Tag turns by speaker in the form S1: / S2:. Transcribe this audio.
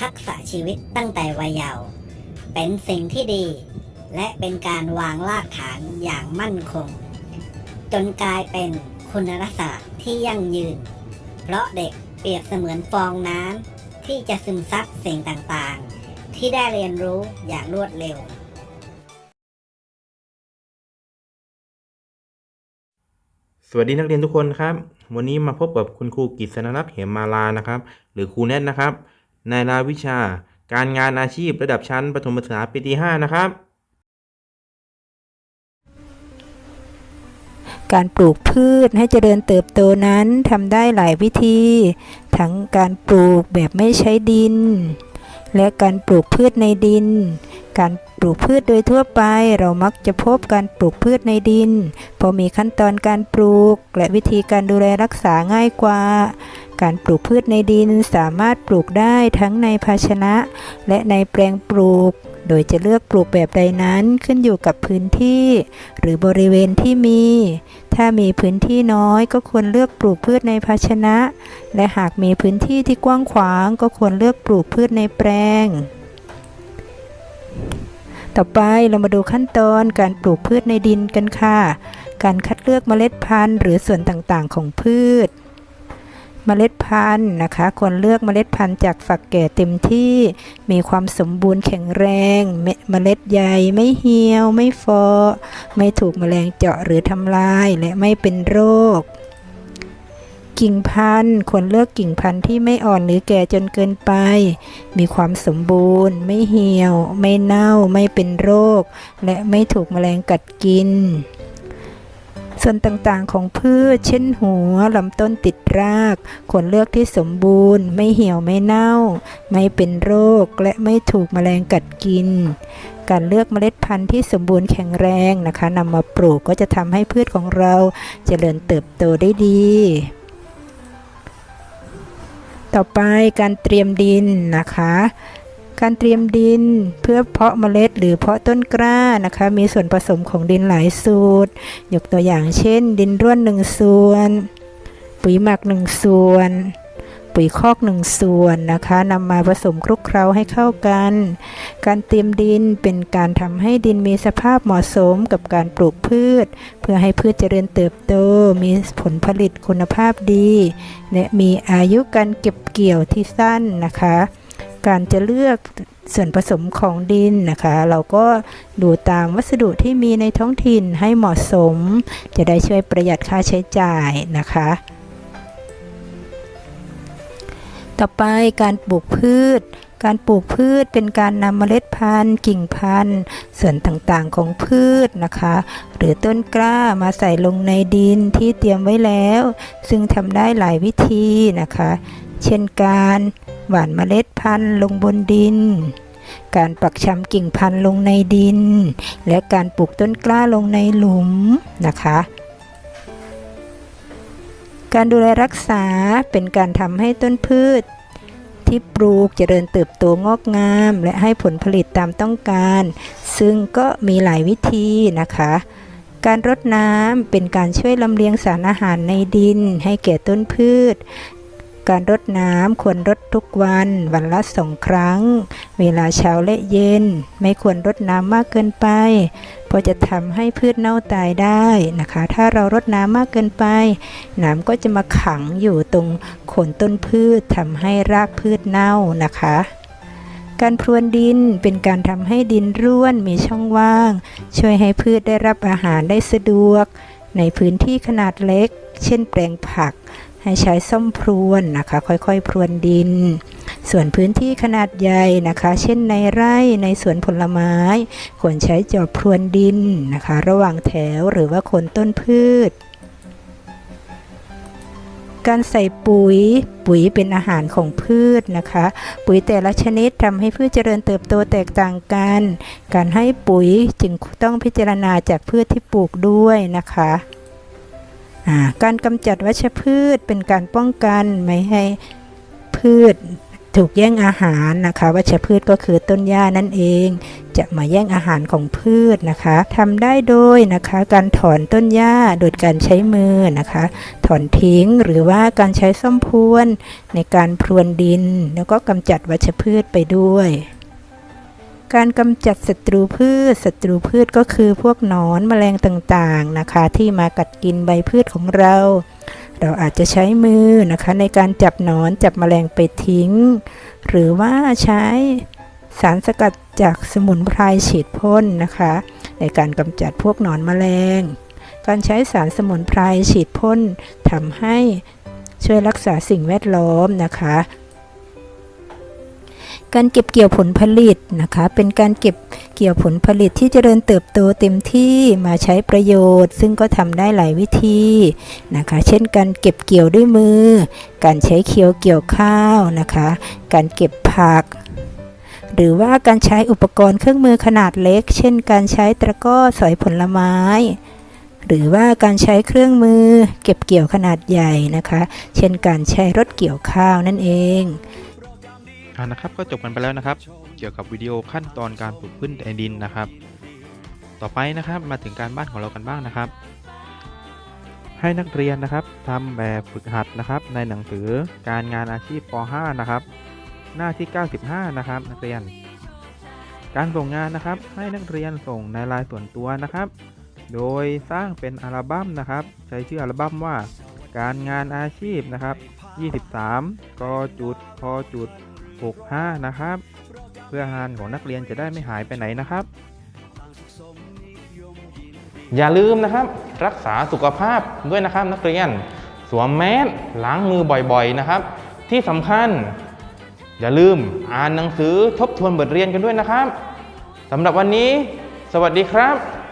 S1: ทักษะชีวิตตั้งแต่วัยเยาว์เป็นสิ่งที่ดี และเป็นการวางรากฐานอย่างมั่นคง จนกลายเป็นคุณลักษณะที่ยั่งยืน เพราะเด็กเปรียบเสมือนฟองน้ำที่จะซึมซับสิ่งต่างๆ ที่ได้เรียนรู้อย่างรวดเร็ว
S2: สวัสดีนักเรียนทุกคนครับ วันนี้มาพบกับคุณครูกิษณรักษ์เหมมาลานะครับ หรือครูแนทนะครับ ในรายวิชา การงานอาชีพระดับชั้นประถมศึกษาปีที่5นะครับ
S3: การปลูกพืชให้เจริญเติบโตนั้นทำได้หลายวิธี ทั้งการปลูกแบบไม่ใช้ดิน และการปลูกพืชในดิน การปลูกพืชโดยทั่วไป เรามักจะพบการปลูกพืชในดินพราะมีขั้นตอนการปลูก และวิธีการดูแลรักษาง่ายกว่า การปลูกพืชในดินสามารถปลูกได้ทั้งในภาชนะ และในแปลงปลูก โดยจะเลือกปลูกแบบใดนั้นขึ้นอยู่กับพื้นที่ หรือบริเวณที่มี ถ้ามีพื้นที่น้อยก็ควรเลือกปลูกพืชในภาชนะ และหากมีพื้นที่ที่กว้างขวาง ก็ควรเลือกปลูกพืชในแปลง ต่อไปเรามาดูขั้นตอนการปลูกพืชในดินกันค่ะ การคัดเลือกเมล็ดพันธุ์ หรือส่วนต่างๆ ของพืช เมล็ดพันธุ์นะคะควรเลือกเมล็ดพันธุ์จากฝักแก่เต็มที่ มีความสมบูรณ์แข็งแรง เมล็ดใหญ่ไม่เหี่ยว ไม่ฟอไม่ถูกแมลงเจาะหรือทำลายและไม่เป็นโรค กิ่งพันธุ์ควรเลือกกิ่งพันธุ์ที่ไม่อ่อนหรือแก่จนเกินไป มีความสมบูรณ์ ไม่เหี่ยว ไม่เน่า ไม่เป็นโรค และไม่ถูกแมลงกัดกิน ส่วนต่างๆของพืช เช่นหัวลำต้นติดราก ควรเลือกที่สมบูรณ์ ไม่เหี่ยวไม่เน่า ไม่เป็นโรค และไม่ถูกแมลงกัดกินการเลือกเมล็ดพันธุ์ที่สมบูรณ์แข็งแรงนะคะนำมาปลูกก็จะทำให้พืชของเราเจริญเติบโตได้ดี ต่อไปการเตรียมดินนะคะ การเตรียมดินเพื่อเพาะเมล็ดหรือเพาะต้นกล้านะคะ มีส่วนผสมของดินหลายสูตร ยกตัวอย่างเช่น ดินร่วนหนึ่งส่วน ปุ๋ยหมักหนึ่งส่วน ปุ๋ยคอกหนึ่งส่วนนะคะนำมาผสมคลุกเคล้าให้เข้ากัน การเตรียมดินเป็นการทำให้ดินมีสภาพเหมาะสมกับการปลูกพืช เพื่อให้พืชเจริญเติบโต มีผลผลิตคุณภาพดี และมีอายุการเก็บเกี่ยวที่สั้นนะคะ การจะเลือกส่วนผสมของดินนะคะ เราก็ดูตามวัสดุที่มีในท้องถิ่นให้เหมาะสม จะได้ช่วยประหยัดค่าใช้จ่ายนะคะ ต่อไปการปลูกพืช การปลูกพืชเป็นการนำเมล็ดพันธุ์ กิ่งพันธุ์ ส่วนต่างๆของพืชนะคะ หรือต้นกล้ามาใส่ลงในดินที่เตรียมไว้แล้ว ซึ่งทำได้หลายวิธีนะคะ เช่นการหว่านเมล็ดพันธุ์ลงบนดิน การปักชำกิ่งพันธุ์ลงในดิน และการปลูกต้นกล้าลงในหลุมนะคะ การดูแลรักษาเป็นการทำให้ต้นพืช ที่ปลูกเจริญเติบโตงอกงาม และให้ผลผลิตตามต้องการ ซึ่งก็มีหลายวิธีนะคะ การรดน้ำเป็นการช่วยลำเลียงสารอาหารในดิน ให้แก่ต้นพืช การรดน้ำควรรดทุกวัน วันละสองครั้ง เวลาเช้าและเย็น ไม่ควรรดน้ำมากเกินไป เพราะจะทำให้พืชเน่าตายได้นะคะ ถ้าเรารดน้ำมากเกินไปน้ำก็จะมาขังอยู่ตรงโคนต้นพืชทำให้รากพืชเน่านะคะการพรวนดินเป็นการทำให้ดินร่วนมีช่องว่าง ช่วยให้พืชได้รับอาหารได้สะดวก ในพื้นที่ขนาดเล็ก เช่นแปลงผัก ให้ใช้ส้อมพรวนนะคะ ค่อยๆ พรวนดิน ส่วนพื้นที่ขนาดใหญ่นะคะ เช่นในไร่ในสวนผลไม้ ควรใช้จอบพรวนดินนะคะ ระหว่างแถวหรือว่าโคนต้นพืชการใส่ปุ๋ย ปุ๋ยเป็นอาหารของพืชนะคะ ปุ๋ยแต่ละชนิดทำให้พืชเจริญเติบโตแตกต่างกัน การให้ปุ๋ยจึงต้องพิจารณาจากพืชที่ปลูกด้วยนะคะ การกำจัดวัชพืชเป็นการป้องกันไม่ให้พืชถูกแย่งอาหารนะคะวัชพืชก็คือต้นหญ้านั่นเอง จะมาแย่งอาหารของพืชนะคะทำได้โดยนะคะการถอนต้นหญ้าโดยการใช้มือนะคะ ถอนทิ้งหรือว่าการใช้ส้อมพรวนในการพรวนดิน แล้วก็กำจัดวัชพืชไปด้วย การกำจัดศัตรูพืช ศัตรูพืชก็คือพวกหนอนแมลงต่างๆนะคะ ที่มากัดกินใบพืชของเรา เราอาจจะใช้มือนะคะ ในการจับหนอนจับแมลงไปทิ้ง หรือว่าใช้สารสกัดจากสมุนไพรฉีดพ่นนะคะ ในการกำจัดพวกหนอนแมลง การใช้สารสมุนไพรฉีดพ่นทำให้ช่วยรักษาสิ่งแวดล้อมนะคะ การเก็บเกี่ยวผลผลิต นะคะ เป็นการเก็บเกี่ยวผลผลิตที่เจริญเติบโตเต็มที่มาใช้ประโยชน์ ซึ่งก็ทำได้หลายวิธีนะคะ เช่นการเก็บเกี่ยวด้วยมือ การใช้เคียวเกี่ยวข้าวนะคะ การเก็บผักหรือว่าการใช้อุปกรณ์เครื่องมือขนาดเล็ก เช่น การใช้ตะกร้อสอยผลไม้ หรือว่าการใช้เครื่องมือ เก็บเกี่ยวขนาดใหญ่นะคะ เช่นการใช้รถเกี่ยวข้าวนั่นเอง
S2: อ่านะครับก็จบกันไปแล้วนะครับ กี่ยวกับวิดีโอขั้นตอนการปลูกพืชในดินนะครับ ต่อไปนะครับมาถึงการบ้านของเรากันบ้างนะครับ ให้นักเรียนนะครับทำแบบฝึกหัดนะครับ ในหนังสือการงานอาชีพป .5 นะครับ หน้าที่ 95 นะครับ นักเรียน การส่งงานนะครับ ให้นักเรียนส่งในลน์ส่วนตัวนะครับ โดยสร้างเป็นอัลบั้มนะครับ ใช้ชื่ออัลบั้มว่า การงานอาชีพนะครับ 23กจุดพจุด65 นะครับ เพื่องานของนักเรียนจะได้ไม่หายไปไหนนะครับ อย่าลืมนะครับ รักษาสุขภาพด้วยนะครับนักเรียน สวมแมสล้างมือบ่อยๆนะครับ ที่สำคัญ อย่าลืมอ่านหนังสือทบทวนบทเรียนกันด้วยนะครับสำหรับวันนี้ สวัสดีครับ